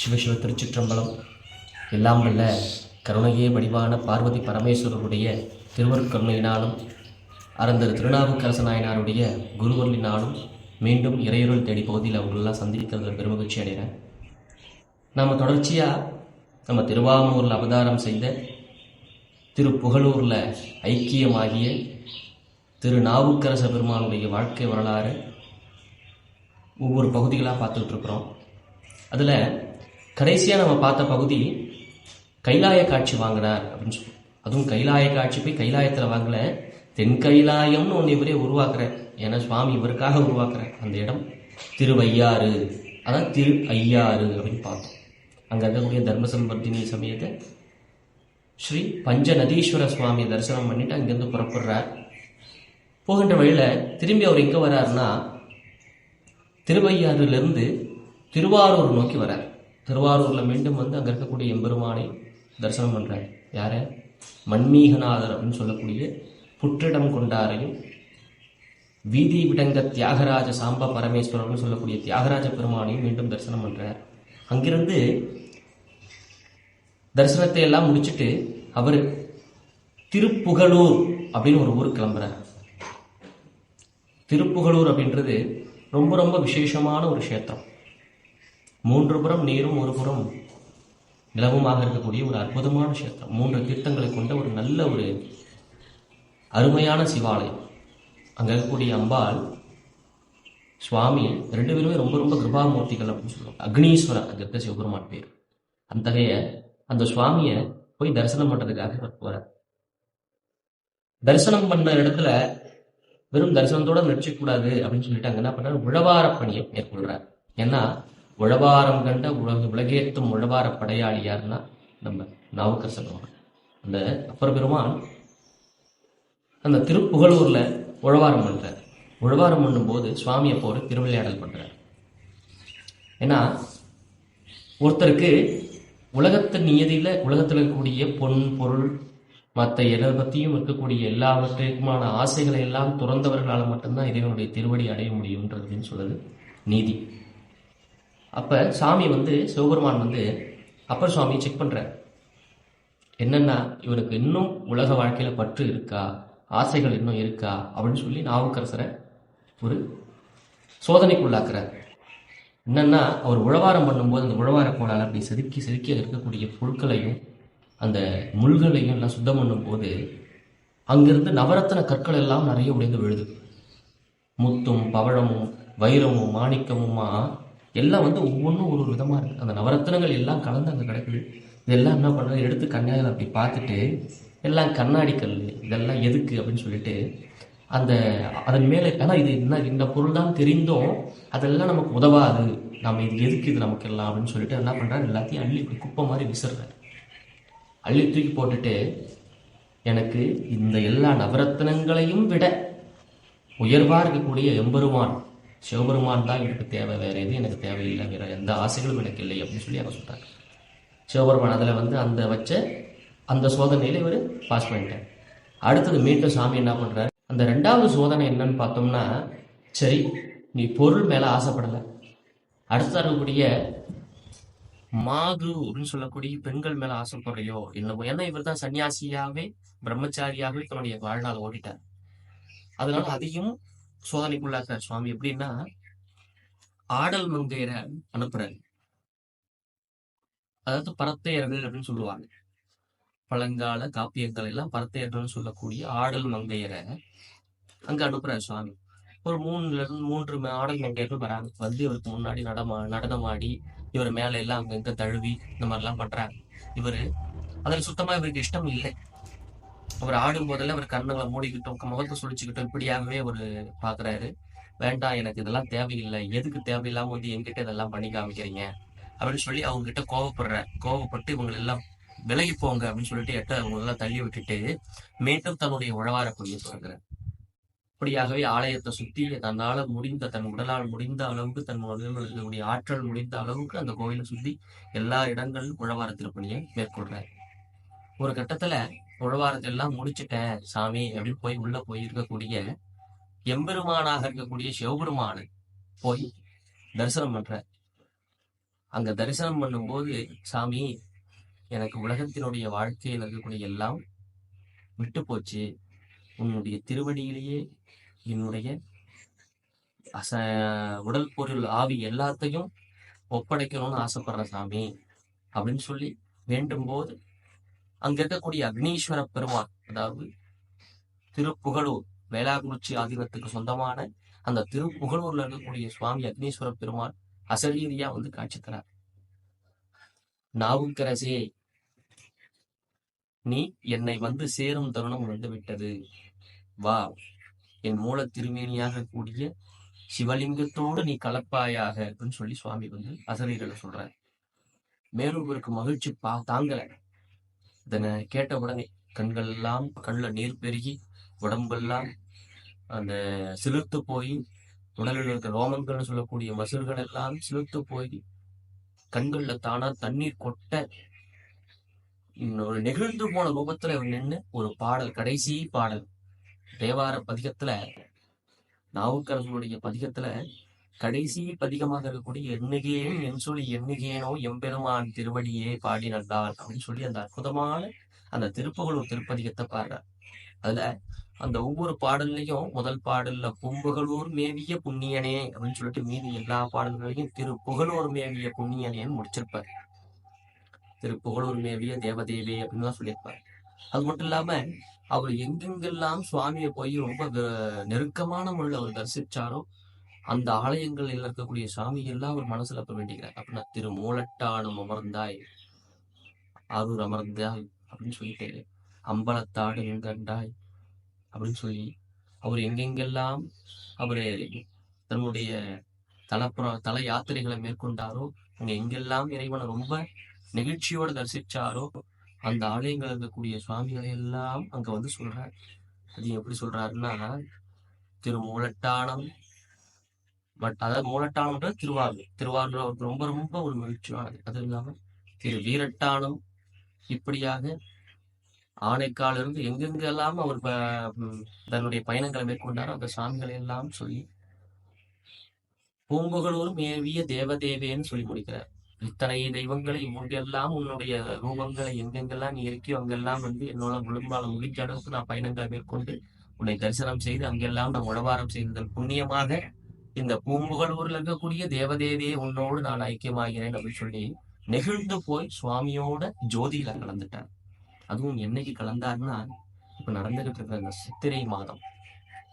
சிவசிவ திருச்சிற்றம்பலம் எல்லாம் வல்ல கருணையே வடிவான பார்வதி பரமேஸ்வரருடைய திருவருக்கருணையினாலும் அறந்தர் திருநாவுக்கரச நாயனாருடைய குருவர்லினாலும் மீண்டும் இறையருள் தேடி பகுதியில் அவங்களெல்லாம் சந்திக்கிறதுல பெருமகிழ்ச்சி அடைகிறேன் நாம் தொடர்ச்சியாக நம்ம திருவாமூரில் அவதாரம் செய்த திரு புகழூரில் ஐக்கியமாகிய திரு நாவுக்கரச பெருமானுடைய வாழ்க்கை வரலாறு ஒவ்வொரு பகுதிகளாக பார்த்துக்கிட்டு இருக்கிறோம். அதில் கடைசியாக நம்ம பார்த்த பகுதி கைலாய காட்சி வாங்கினார் அப்படின்னு சொல்லி. அதுவும் கைலாய காட்சி போய் கைலாயத்தில் வாங்கல. தென் கைலாயம்னு ஒன்று இவரே உருவாக்குறார். ஏன்னா சுவாமி இவருக்காக உருவாக்குறார் அந்த இடம். திருவையாறு. அதான் திரு ஐயாறு அப்படின்னு பார்த்தோம். அங்கே இருக்கக்கூடிய தர்மசம்பர்த்தினி சமயத்தை ஸ்ரீ பஞ்சநதீஸ்வர சுவாமி தரிசனம் பண்ணிட்டு அங்கேருந்து புறப்படுறார். போகின்ற வழியில் திரும்பி அவர் எங்கே வர்றாருன்னா திருவையாறுலேருந்து திருவாரூர் நோக்கி வரார். திருவாரூரில் மீண்டும் வந்து அங்கே இருக்கக்கூடிய எம்பெருமானை தரிசனம் பண்ணுறாரு யாரை? மன்மீகநாதர் அப்படின்னு சொல்லக்கூடிய புற்றிடம் கொண்டாரையும் வீதி விடங்க தியாகராஜ சாம்ப பரமேஸ்வரர்னு சொல்லக்கூடிய தியாகராஜ பெருமானையும் மீண்டும் தரிசனம் பண்ணுறார் அங்கிருந்து தரிசனத்தை எல்லாம் முடிச்சுட்டு அவர் திருப்புகலூர் அப்படின்னு ஒரு ஊருக்கு கிளம்புறார். திருப்புகலூர் அப்படின்றது ரொம்ப ரொம்ப விசேஷமான ஒரு க்ஷேத்திரம். மூன்று புறம் நீரும் ஒரு புறம் நிலவுமாக இருக்கக்கூடிய ஒரு அற்புதமான கஷேத்திரம். மூன்று தீர்த்தங்களை கொண்ட ஒரு நல்ல ஒரு அருமையான சிவாலயம். அங்கே இருக்கக்கூடிய அம்பாள் சுவாமி ரெண்டு பேருமே ரொம்ப ரொம்ப கிருபாமூர்த்திகள் அப்படின்னு சொல்லுவாங்க. அக்னீஸ்வரர் அங்கே இருக்க சிவபெருமான் பேர். அத்தகைய அந்த சுவாமியை போய் தரிசனம் பண்றதுக்காக இவர் போறார். தரிசனம் பண்ண இடத்துல வெறும் தரிசனத்தோட நிறுத்திக்கூடாது அப்படின்னு சொல்லிட்டு அங்க என்ன பண்றாரு? உழவார பணியை மேற்கொள்றார். ஏன்னா உழவாரம் கண்ட உலக உலகேற்றும் உழவார படையாளி யாருன்னா நம்ம நாவுக்கரச சொல்லுவாங்க அந்த அப்பர் பெருமான் அந்த திருப்புகழூர்ல உழவாரம் பண்றார். உழவாரம் பண்ணும்போது சுவாமி அப்போ ஒரு திருவிளையாடல் பண்றார். ஏன்னா ஒருத்தருக்கு உலகத்தின் நியதியில உலகத்தில் இருக்கக்கூடிய பொன் பொருள் மற்ற எதை பற்றியும் இருக்கக்கூடிய எல்லாவற்றிற்குமான ஆசைகளை எல்லாம் துறந்தவர்களால் மட்டும்தான் இறைவனுடைய திருவடி அடைய முடியும்ன்றது அப்படின்னு சொல்லுது நீதி. அப்ப சாமி வந்து சிவபெருமான் வந்து அப்பர் சுவாமி செக் பண்றார். என்னன்னா இவருக்கு இன்னும் உலக வாழ்க்கையில பற்று இருக்கா? ஆசைகள் இன்னும் இருக்கா? அப்படின்னு சொல்லி நாவுக்கரசரை ஒரு சோதனைக்குள்ளாக்குறார். என்னன்னா அவர் உழவாரம் பண்ணும்போது அந்த உழவார கோளால் அப்படி செதுக்கி செதுக்கி இருக்கக்கூடிய பொருட்களையும் அந்த முள்களையும் எல்லாம் சுத்தம் பண்ணும்போது அங்கிருந்து நவரத்தன கற்கள் எல்லாம் நிறைய உடைந்து விழுது. முத்தும் பவழமும் வைரமும் மாணிக்கமுமா எல்லாம் வந்து ஒவ்வொன்றும் ஒரு ஒரு விதமாக இருக்குது அந்த நவரத்தனங்கள் எல்லாம் கலந்து அங்கே கிடக்குது. இதெல்லாம் என்ன பண்றது? எடுத்து கண்ணாடியில் அப்படி பார்த்துட்டு எல்லாம் கண்ணாடி கல் இதெல்லாம் எதுக்கு அப்படின்னு சொல்லிட்டு அந்த அதன் மேலே ஆனால் இது என்ன இந்த பொருள் தான் தெரிந்தும் அதெல்லாம் நமக்கு உதவாது. நம்ம இது எதுக்கு இது நமக்கு எல்லாம் அப்படின்னு சொல்லிட்டு என்ன பண்ணுறாரு எல்லாத்தையும் அள்ளி குப்பை மாதிரி விசிறாரு. அள்ளி தூக்கி போட்டுட்டு எனக்கு இந்த எல்லா நவரத்னங்களையும் விட உயர்வாக இருக்கக்கூடிய எம்பெருமான் சிவபெருமான் தான் எனக்கு தேவை வேறு எதுவும் எனக்கு தேவையில்லை வேறு எந்த ஆசைகளும் எனக்கு இல்லை அப்படின்னு சொல்லி அவர் சொல்றாங்க சிவபெருமான் அதில் வந்து அந்த வச்ச அந்த சோதனையில இவர் பாஸ் பண்ணிட்டார். அடுத்தது மீண்டும் சாமி என்ன பண்ணுறாரு அந்த ரெண்டாவது சோதனை என்னன்னு பார்த்தோம்னா சரி நீ பொருள் மேல ஆசைப்படலை. அடுத்து இருக்கக்கூடிய மாது அப்படின்னு சொல்லக்கூடிய பெண்கள் மேல ஆசைப்படுறையோ என்னவோ ஏன்னா இவர் தான் சன்னியாசியாவே பிரம்மச்சாரியாகவே தன்னுடைய வாழ்நாள் ஓடிட்டார். அதனால அதையும் சோதனைக்குள்ளாக்குறார் சுவாமி எப்படின்னா ஆடல் மங்கையரை அனுப்புறாரு. அதாவது பரத்தையர்கள் அப்படின்னு சொல்லுவாங்க. பழங்கால காப்பியங்கள் எல்லாம் பரத்தையர்கள் சொல்லக்கூடிய ஆடல் மங்கையரை அங்க அனுப்புறாரு சுவாமி. ஒரு மூணுல இருந்து மூன்று ஆடல் மங்கையர்கள் வராங்க. வந்து இவருக்கு முன்னாடி நடமா நடனமாடி இவர் மேல எல்லாம் அங்கங்க தழுவி இந்த மாதிரிலாம் பண்றாங்க. இவரு அதில் சுத்தமா இவருக்கு இஷ்டம் இல்லை. அவர் ஆடும் போதெல்லாம் அவர் கண்ணுங்களை மூடிக்கிட்டோம் முகத்தை சுழிச்சுக்கிட்டோம் இப்படியாகவே அவர் பாக்குறாரு. வேண்டாம் எனக்கு இதெல்லாம் தேவையில்லை. எதுக்கு தேவையில்லாம வந்து என்கிட்ட இதெல்லாம் பண்ணி காமிக்கிறீங்க? அப்படின்னு சொல்லி அவங்க கிட்ட கோவப்படுற கோவப்பட்டு இவங்க எல்லாம் விலகி போங்க அப்படின்னு சொல்லிட்டு எட்ட அவங்க எல்லாம் தள்ளி விட்டுட்டு மீண்டும் தன்னுடைய உழவார கொடியை தொடங்குறார் இப்படியாகவே ஆலயத்தை சுத்தி தன்னால முடிந்த தன் உடலால் முடிந்த அளவுக்கு தன் உடலில் ஆற்றல் முடிந்த அளவுக்கு அந்த கோயிலை சுத்தி எல்லா இடங்களிலும் உழவார திருப்பணியை மேற்கொள்றாரு. ஒரு கட்டத்துல உழவாரத்தை எல்லாம் முடிச்சிட்டேன் சாமி அப்படின்னு போய் உள்ள போய் இருக்கக்கூடிய எம்பெருமானாக இருக்கக்கூடிய சிவபெருமானு போய் தரிசனம் பண்ற அங்க தரிசனம் பண்ணும்போது சாமி எனக்கு உலகத்தினுடைய வாழ்க்கையில் இருக்கக்கூடிய எல்லாம் விட்டு போச்சு. உன்னுடைய திருவடியிலேயே என்னுடைய அச உடல் பொருள் ஆவி எல்லாத்தையும் ஒப்படைக்கணும்னு ஆசைப்படுற சாமி அப்படின்னு சொல்லி வேண்டும் போது அங்க இருக்கக்கூடிய அக்னீஸ்வர பெருமான் அதாவது திருப்புகழூர் வேளாங்குறிச்சி ஆதீனத்துக்கு சொந்தமான அந்த திருப்புகழூர்ல இருக்கக்கூடிய சுவாமி அக்னீஸ்வர பெருமான் அசரீரியா வந்து காட்சி தரார். நாவுக்கரசே நீ என்னை வந்து சேரும் தருணம் வந்து விட்டது. வா என் மூல திருமேனியாக கூடிய சிவலிங்கத்தோடு நீ கலப்பாயாக அப்படின்னு சொல்லி சுவாமி வந்து அசரீரில சொல்றார். மேலும் இவருக்கு மகிழ்ச்சி பா தாங்கலை. இதனை கேட்ட உடனே கண்கள் எல்லாம் கண்ணுல நீர் பெருகி உடம்பெல்லாம் அந்த சிலிர்த்து போய் உடலில் இருக்க ரோமங்கள்னு சொல்லக்கூடிய மசில்கள் எல்லாம் சிலிர்த்து போய் கண்கள்ல தானா தண்ணீர் கொட்ட ஒரு நெகிழ்ந்து போன ரூபத்துல இவர் நின்று ஒரு பாடல் கடைசி பாடல். தேவார பதிகத்துல நாவுக்கரசனுடைய பதிகத்துல கடைசி பதிகமாக இருக்கக்கூடிய எண்ணுகையே என் சொல்லி எண்ணுகேனோ எம்பெருமான் திருவடியே பாடி நல்லான் அப்படின்னு சொல்லி அந்த அற்புதமான அந்த திருப்புகழூர் திருப்பதிகத்தை பாடுறார். அதுல அந்த ஒவ்வொரு பாடல்லையும் முதல் பாடல்ல பும்புகளூர் மேவிய புண்ணியனே அப்படின்னு சொல்லிட்டு மீதி எல்லா பாடல்களையும் திரு புகழூர் மேவிய புண்ணியனேன்னு முடிச்சிருப்பார். திரு புகழூர் மேவிய தேவதேவே அப்படின்னு தான் சொல்லியிருப்பார். அது மட்டும் இல்லாம அவர் எங்கெங்கெல்லாம் சுவாமியை போய் ரொம்ப நெருக்கமான முறையில் அவர் தரிசிச்சாரோ அந்த ஆலயங்களில் இருக்கக்கூடிய சாமி எல்லாம் அவர் மனசுல அப்ப வேண்டிக்கிறார். அப்படின்னா திரு மூலட்டானும் அமர்ந்தாய் ஆரூர் அமர்ந்தாய் அப்படின்னு சொல்லிட்டு அம்பலத்தாடு எங்கண்டாய் அப்படின்னு சொல்லி அவர் எங்கெங்கெல்லாம் அவரு தன்னுடைய தலப்புற தல யாத்திரைகளை மேற்கொண்டாரோ அங்க எங்கெல்லாம் இறைவனை ரொம்ப நெகிழ்ச்சியோட தரிசிச்சாரோ அந்த ஆலயங்கள் இருக்கக்கூடிய சுவாமிகளை எல்லாம் அங்க வந்து சொல்றார். அது எப்படி சொல்றாருன்னா திருமூலட்டானம் பட் அதாவது மூலட்டானம்ன்ற திருவாரூர் திருவாரூர் அவருக்கு ரொம்ப ரொம்ப ஒரு மகிழ்ச்சியானது அது. இல்லாம திரு வீரட்டானம் இப்படியாக ஆனைக்கால இருந்து எங்கெங்கெல்லாம் அவர் தன்னுடைய பயணங்களை மேற்கொண்டாரோ அந்த சாமிகளை எல்லாம் சொல்லி பூம்புகளூர் மேவிய தேவதேவேன்னு சொல்லி முடிக்கிறார். இத்தனை தெய்வங்களை இவங்கெல்லாம் உன்னுடைய ரூபங்களை எங்கெங்கெல்லாம் நீ இருக்கியோ அங்கெல்லாம் வந்து என்னோட விழும்பால முடிஞ்ச அளவுக்கு நான் பயணங்களை மேற்கொண்டு உன்னை தரிசனம் செய்து அங்கெல்லாம் நான் உழவாரம் செய்ததன் புண்ணியமாக இந்த பூம்புகழூர்ல இருக்கக்கூடிய தேவதேவியே உன்னோடு நான் ஐக்கியமாகிறேன் அப்படின்னு சொல்லி நெகிழ்ந்து போய் சுவாமியோட ஜோதியில கலந்துட்டார் அதுவும் என்னைக்கு கலந்தாருன்னா இப்ப நடந்துகிட்டு இருக்கிற இந்த சித்திரை மாதம்.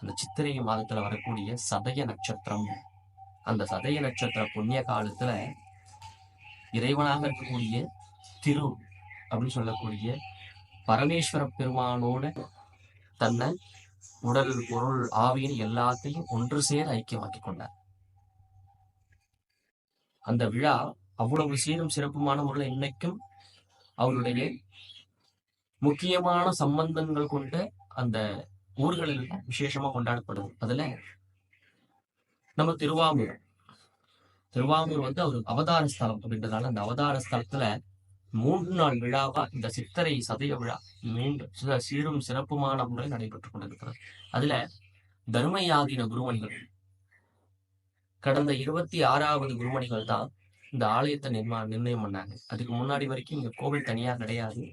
அந்த சித்திரை மாதத்துல வரக்கூடிய சதய நட்சத்திரம். அந்த சதய நட்சத்திர புண்ணிய காலத்துல இறைவனாக இருக்கக்கூடிய திரு அப்படின்னு சொல்லக்கூடிய பரமேஸ்வர பெருமானோட தன்னை உடல் பொருள் ஆவியின் எல்லாத்தையும் ஒன்று சேர ஐக்கியமாக்கிக் கொண்டார். அந்த விழா அவ்வளவு சீரும் சிறப்புமான முறையில் இன்னைக்கும் அவருடைய முக்கியமான சம்பந்தங்கள் கொண்ட அந்த ஊர்களில் விசேஷமா கொண்டாடப்படுது. அதுல நம்ம திருவாமூர் திருவாமூர் வந்து அவர் அவதார ஸ்தலம் அப்படின்றதால அந்த அவதார ஸ்தலத்துல மூன்று நாள் விழாவா இந்த சித்திரை சதய விழா மீண்டும் சில சீரும் சிறப்புமான முறை நடைபெற்றுக் கொண்டிருக்கிறது. அதுல தர்மயாதீன குருமணிகள் கடந்த இருபத்தி ஆறாவது குருமணிகள் தான் இந்த ஆலயத்தை நிர்மா நிர்ணயம் பண்ணாங்க. அதுக்கு முன்னாடி வரைக்கும் இங்க கோவில் தனியா கிடையாது.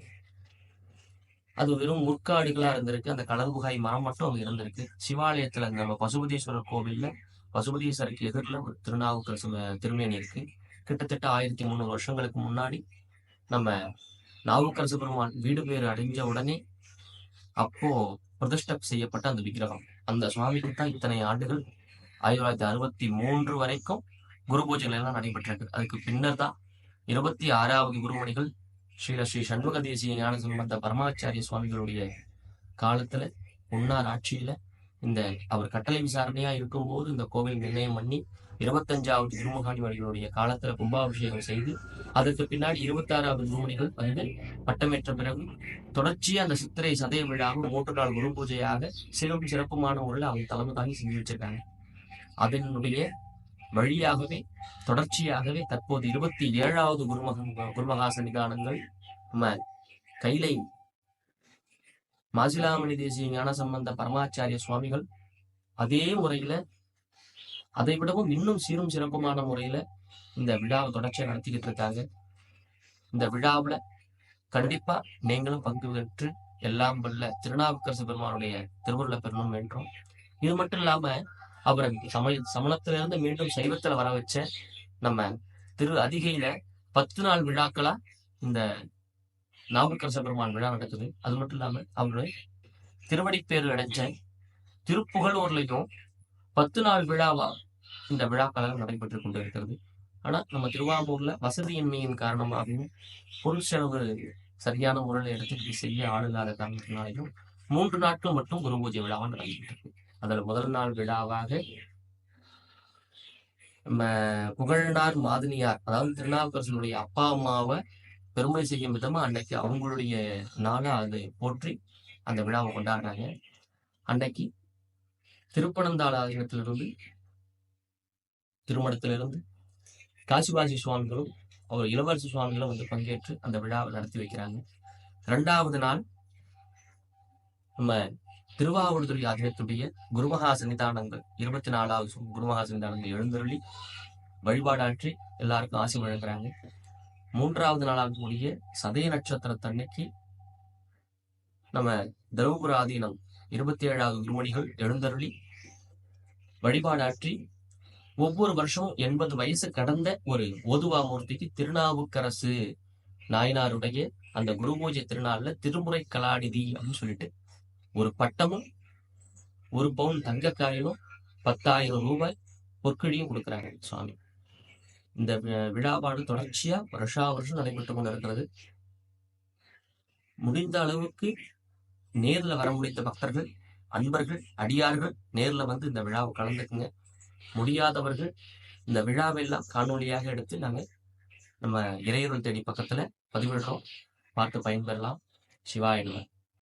அது வெறும் முற்காடுகளா இருந்திருக்கு. அந்த கலர்புகாய் மரம் மட்டும் அங்க இருந்திருக்கு. சிவாலயத்துல நம்ம பசுபதீஸ்வரர் கோவில்ல பசுபதீஸ்வரருக்கு எதிரில் ஒரு திருநாவுக்கரசு திருமேனி இருக்கு. கிட்டத்தட்ட ஆயிரத்தி முந்நூறு வருஷங்களுக்கு முன்னாடி நம்ம நாவுக்கரசு சுப்பிரமான் வீடு பேர் அடைஞ்ச உடனே அப்போ பிரதிஷ்ட செய்யப்பட்ட அந்த விக்கிரகம். அந்த சுவாமிக்கு தான் இத்தனை ஆண்டுகள் ஆயிரத்தி தொள்ளாயிரத்தி அறுபத்தி மூன்று வரைக்கும் குரு பூஜைகள் எல்லாம் நடைபெற்றிருக்கு. அதுக்கு பின்னர் தான் இருபத்தி ஆறாவது குருமணிகள் ஸ்ரீல ஸ்ரீ சண்முக தேசிய ஞான சம்பந்த பரமாச்சாரிய சுவாமிகளுடைய காலத்துல முன்னார் ஆட்சியில இந்த அவர் கட்டளை விசாரணையா இருக்கும்போது இந்த கோவில் நிர்ணயம் பண்ணி இருபத்தஞ்சாவது குருமுகாணிவர்களுடைய காலத்துல கும்பாபிஷேகம் செய்து அதற்கு பின்னாடி இருபத்தாறாவது குருமணிகள் வந்து பட்டமேற்ற பிறகு தொடர்ச்சியா அந்த சித்திரை சதய விழாவும் மூன்று நாள் குரு பூஜையாக சிறப்பு சிறப்புமான முறையில் அவங்க தலைமை தாங்கி செஞ்சு வச்சிருக்காங்க. அதனுடைய வழியாகவே தொடர்ச்சியாகவே தற்போது இருபத்தி ஏழாவது குருமக குருமகா சன்னிதானங்கள் நம்ம கைலை மாசிலாமணி தேசிய ஞான சம்பந்த பரமாச்சாரிய சுவாமிகள் அதே முறையில அதை விடவும் இன்னும் சீரும் சிறப்புமான முறையில இந்த விழாவை தொடர்ச்சியா நடத்திக்கிட்டு இருக்காங்க. இந்த விழாவுல கண்டிப்பா நீங்களும் பங்கு பெற்று எல்லாம் வல்ல திருநாவுக்கரசு பெருமானுடைய திருவருளை பெறணும் வேண்டும் இது மட்டும் இல்லாம அவரை சமய சமணத்திலிருந்து மீண்டும் சைவத்துல வர வச்ச நம்ம திரு அதிகையில பத்து நாள் விழாக்களா இந்த நாமக்கரச பெருமான் விழா நடக்குது. அது மட்டும் இல்லாம அவருடைய திருவடிப்பேறு அடைஞ்ச திருப்புகழூர்லையும் பத்து நாள் விழாவா இந்த விழாக்கள் நடைபெற்று கொண்டு இருக்கிறது ஆனா நம்ம திருவாரூர்ல வசதியின்மையின் காரணமாகவும் பொருள் செலவு சரியான முறையில் எடுத்துக்கிட்டு செய்ய ஆள் இல்லாத காரணத்தினாலையும் மூன்று நாட்கள் மட்டும் குரு பூஜை விழாவா நடந்துட்டு அதுல முதல் நாள் விழாவாக நம்ம புகழ்னார் மாதினியார். அதாவது திருநாவுக்கரசனுடைய அப்பா அம்மாவை பெருமை செய்யும் விதமா அன்னைக்கு அவங்களுடைய நாளை அதை போற்றி அந்த விழாவை கொண்டாடுறாங்க. அன்னைக்கு திருப்பனந்தாள் ஆலயத்திலிருந்து திருமணத்திலிருந்து காசிவாசி சுவாமிகளும் அவர் இளவரசி சுவாமிகளும் வந்து பங்கேற்று அந்த விழாவை நடத்தி வைக்கிறாங்க. ரெண்டாவது நாள் நம்ம திருவாவூர்துறை ஆதீனத்துடைய குருமகா சன்னிதானங்கள் இருபத்தி நாலாவது குருமகா சன்னிதானங்கள் எழுந்தருளி வழிபாடாற்றி எல்லாருக்கும் ஆசி வழங்குறாங்க மூன்றாவது நாளாகக்கூடிய சதய நட்சத்திரத்தன்னைக்கு நம்ம தருமபுர இருபத்தி ஏழாவது குருமணிகள் எழுந்தருளி வழிபாடாற்றி ஒவ்வொரு வருஷமும் எண்பது வயசு கடந்த ஒரு ஓதுவா மூர்த்திக்கு திருநாவுக்கரசு நாயனாருடைய அந்த குரு பூஜை திருநாள்ல திருமுறை கலாநிதி அப்படின்னு சொல்லிட்டு ஒரு பட்டமும் ஒரு பவுன் தங்க பத்தாயிரம் ரூபாய் பொற்கழியும் கொடுக்குறாங்க சுவாமி. இந்த வி- விழாவாடு தொடர்ச்சியா வருஷா வருஷம் நடைபெற்று கொண்டு இருக்கிறது முடிந்த அளவுக்கு நேர்ல வர முடித்த பக்தர்கள் அன்பர்கள் அடியார்கள் நேர்ல வந்து இந்த விழாவை கலந்துக்குங்க. முடியாதவர்கள் இந்த விழாவெல்லாம் காணொளியாக எடுத்து நாங்க நம்ம இறையருள் தேடி பக்கத்துல பதிவிடுறோம். பார்த்து பயன்பெறலாம். சிவா நம.